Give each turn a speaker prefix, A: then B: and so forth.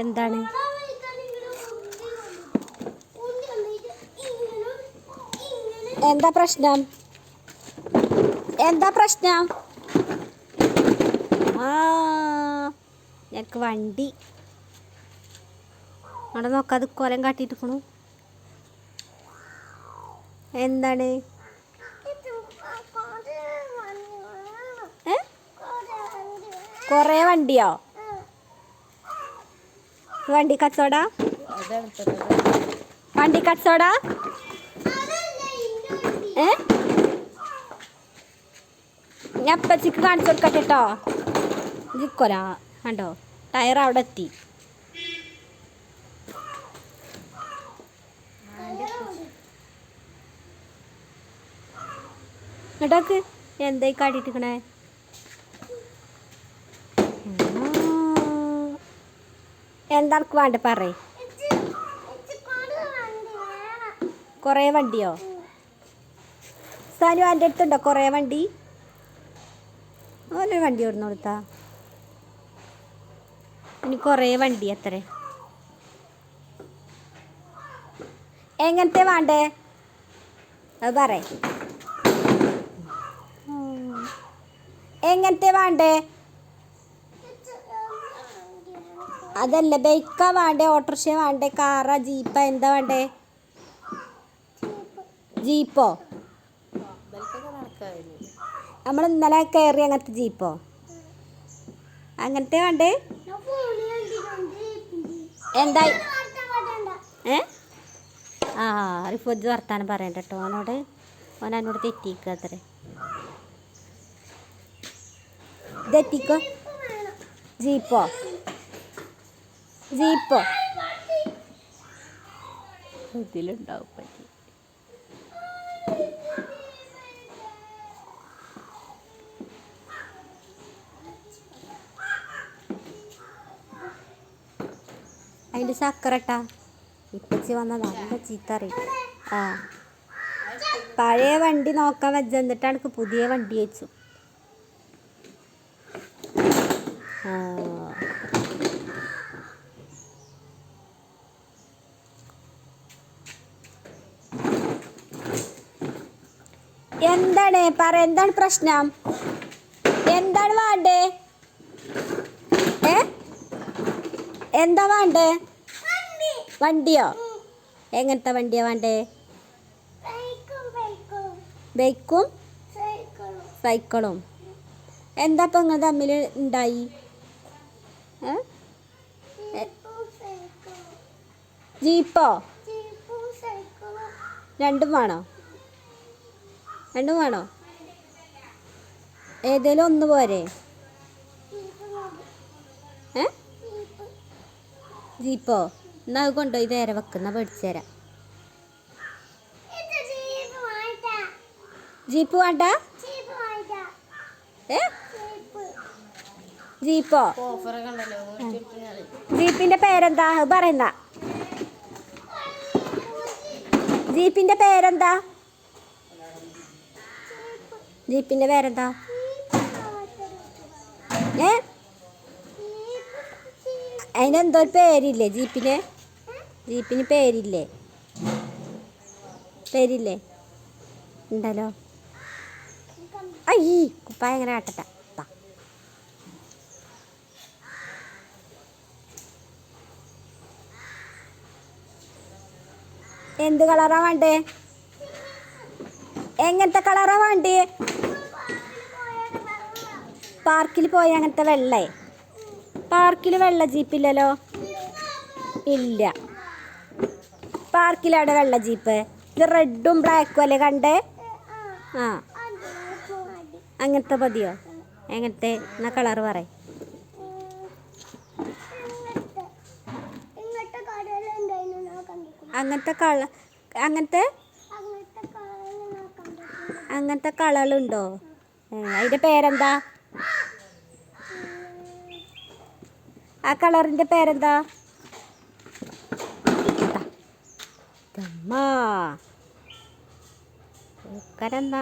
A: എന്താണ്? എന്താ പ്രശ്നം? എന്താ പ്രശ്നം? ആ ഞങ്ങൾക്ക് വണ്ടി. അവിടെ നോക്കാതെ കൊലം പോണു എന്താണ്? കുറേ വണ്ടിയോ? വണ്ടി കച്ചവട? വണ്ടി കച്ചവട? ഏ? ഞാൻ അപ്പച്ചിക്ക് കാണിച്ചു കൊടുക്കട്ടെ കേട്ടോ ജിക്കോല കണ്ടോ? ടയർ അവിടെ എത്തി എന്തായി കാട്ടിട്ടിക്കണേ എന്താർക്ക് വേണ്ട പറയ്. കുറേ വണ്ടിയോ? സാനു എന്റെ അടുത്തുണ്ടോ? കുറേ വണ്ടി? ഓരോ വണ്ടി ഓടുന്നു കൊടുത്താ? ഇനി കുറേ വണ്ടി എത്ര എങ്ങനത്തെ വേണ്ടേ? അത് പറ എങ്ങനത്തെ വേണ്ടേ? അതല്ല ബൈക്കാ വേണ്ടേ? ഓട്ടോറിക്ഷ വേണ്ടേ? കാറാ? ജീപ്പ? എന്താ വേണ്ടേ? ജീപ്പോ? നമ്മൾ ഇന്നലെ കയറി അങ്ങനത്തെ ജീപ്പോ? അങ്ങനത്തെ വേണ്ടേ? എന്താ ഏ? ആ റിഫോജ് വർത്താനം പറയണ്ട കേട്ടോ ഓനോട് അവൻ എന്നോട് തെറ്റിക്കുക അത്രേ. തെറ്റിക്കോ ജീപ്പോ? ജീപ്പോ. ഇതിലുണ്ടാവും പറ്റി. അതിന്റെ ചക്കരട്ടാ ഇപ്പച്ചി വന്ന നല്ല ചീത്ത അറിയും ആ. പഴയ വണ്ടി നോക്കാൻ വെച്ച എന്നിട്ട് എനിക്ക് പുതിയ വണ്ടി വെച്ചു. ആ. എന്താണ്? പറ എന്താണ് പ്രശ്നം? എന്താണ് വേണ്ടേ? ഏ? എന്താ വേണ്ടേ? വണ്ടിയോ? എങ്ങനത്തെ വണ്ടിയാ വേണ്ടേ? ബൈക്കും സൈക്കിളും. എന്താ ഇപ്പം നിങ്ങൾ തമ്മിൽ ഉണ്ടായി? ജീപ്പോ? രണ്ടും വേണോ? രണ്ടും വേണോ? ഏതേലും ഒന്ന് പോരെ. ഏ? ജീപ്പോ? എന്നാ അത് കൊണ്ടുപോയി നേരെ വെക്കുന്ന പഠിച്ചു തരാം. ജീപ്പ് വേണ്ട? ഏ? ജീപ്പോ? ജീപ്പിന്റെ പേരെന്താ? പറയുന്ന ജീപ്പിന്റെ പേരെന്താ? ജീപ്പിന്റെ പേരെന്താ? ഏ? അതിനെന്തോ പേരില്ലേ ജീപ്പിന്? ജീപ്പിന് പേരില്ലേ? പേരില്ലേ? ഉണ്ടല്ലോ. അയ്യീ കുപ്പായ എങ്ങനെ ആട്ടട്ട. എന്ത് കളറാ വേണ്ടേ? എങ്ങനത്തെ കളറാ വേണ്ടി? പാർക്കിൽ പോയ അങ്ങനത്തെ വെള്ളേ? പാർക്കിൽ വെള്ള ജീപ്പില്ലല്ലോ? ഇല്ല. പാർക്കിലാണ് വെള്ള ജീപ്പ്? ഇത് റെഡും ബ്ലാക്കും അല്ലേ കണ്ടേ? ആ. അങ്ങനത്തെ മതിയോ എങ്ങനത്തെ? എന്നാ കളർ പറ.
B: ഇങ്ങനത്തെ കടലുണ്ടായിരുന്നു ഞാൻ കണ്ടിട്ടുണ്ട്
A: അങ്ങനത്തെ കള അങ്ങനത്തെ
B: അങ്ങനത്തെ
A: കളറുണ്ടോ? അതിന്റെ പേരെന്താ? ആ കളറിന്റെ പേരെന്താ? ദമ്മാ. ഉക്കരെന്നാ